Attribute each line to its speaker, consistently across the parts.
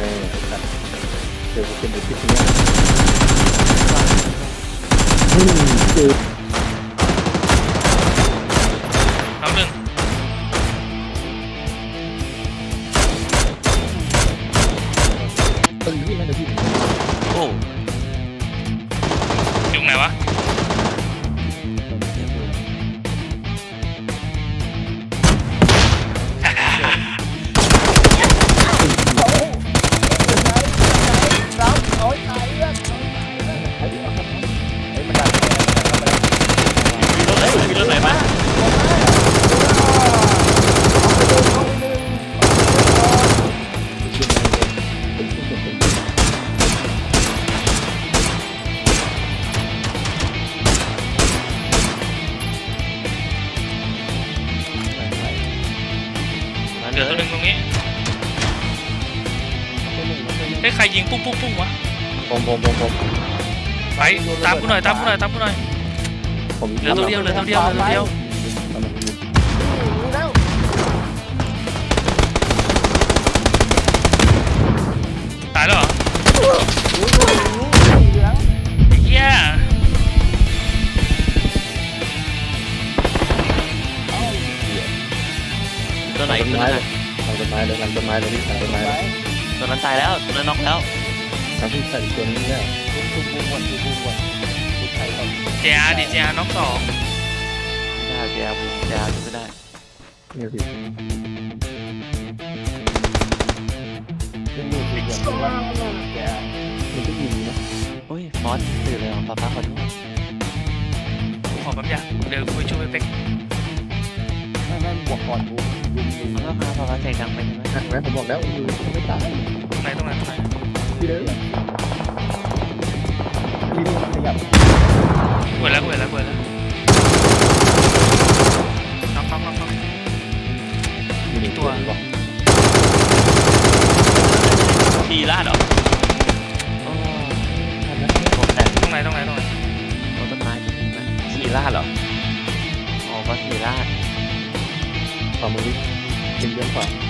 Speaker 1: แม่ไอ้สัตว์เจอกูเป็นเด็กที่นี้ยอืมเจอ
Speaker 2: น้ำหนึ่ง
Speaker 1: ต้นที่นั่นนะพี่
Speaker 3: โอ้
Speaker 2: อยู่ไหนวะ
Speaker 1: มี
Speaker 3: รถไหนมีรถไหนมา
Speaker 2: เหลือตัวหนึ่งตรงนี้เฮ้ยใครยิงปุ้งปุ้งปุ้งวะ
Speaker 1: ผมผมผมผม
Speaker 2: ไปตามกูหน่อยตามกูหน่อยตามกูหน่อย
Speaker 1: ผม
Speaker 2: เหลือตัวเดียวเหลือตัวเดียวเหลือตัวเดียวตายแล้วเหรอไอ้เหี้ย
Speaker 3: ตัวไหน
Speaker 1: ต้น
Speaker 3: ตัว
Speaker 1: ไม้
Speaker 3: นั้น
Speaker 1: เลยทางต้นไม้เลยทางต้นไม้เลยพี่ทางต้นไม้เลย
Speaker 3: ตัวนั้นตายแล้วตัวนั้นน็อกแล้ว
Speaker 1: ทางที่ใส่ตัวนี้เนี่ย
Speaker 2: เจียดิเจียน้องสอง
Speaker 3: ไม่ได้แกบูแกไม่ได้
Speaker 1: เนี่ยพี่มันก็ยิงนะ
Speaker 3: โอ้ยฟอสตื่นเลยเหรอป้าป้าขอโทษ
Speaker 2: ขอแป๊บอยางเดี๋ยวกูไปช่วยเป๊ก
Speaker 3: มันก็พาป้าป้าใจดังไปใช่ไหม
Speaker 1: หักนะผมบอกแล้วอยู่ไม่ตาย
Speaker 2: ตรงไหนตรงไหนตรงไหน
Speaker 1: พี่เด้อพี่นี่ขยับ
Speaker 2: เปิดแล้วเปิดแล้วเปิดแล้วน็อกน็อกน็อกน็อก
Speaker 1: มีตัวบอก
Speaker 3: ทีลาดเหรอโอ้ผมแต่
Speaker 2: ตรงไหนตรงไหนตรงไหน
Speaker 3: ต้นไม้ทีลาดเหรออ๋อก็ทีลาด
Speaker 1: ความมือดิเป็นเรื่องฝ่า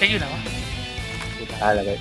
Speaker 3: เป๊
Speaker 2: อยู่ไหนวะ
Speaker 1: ตายแล้วเลย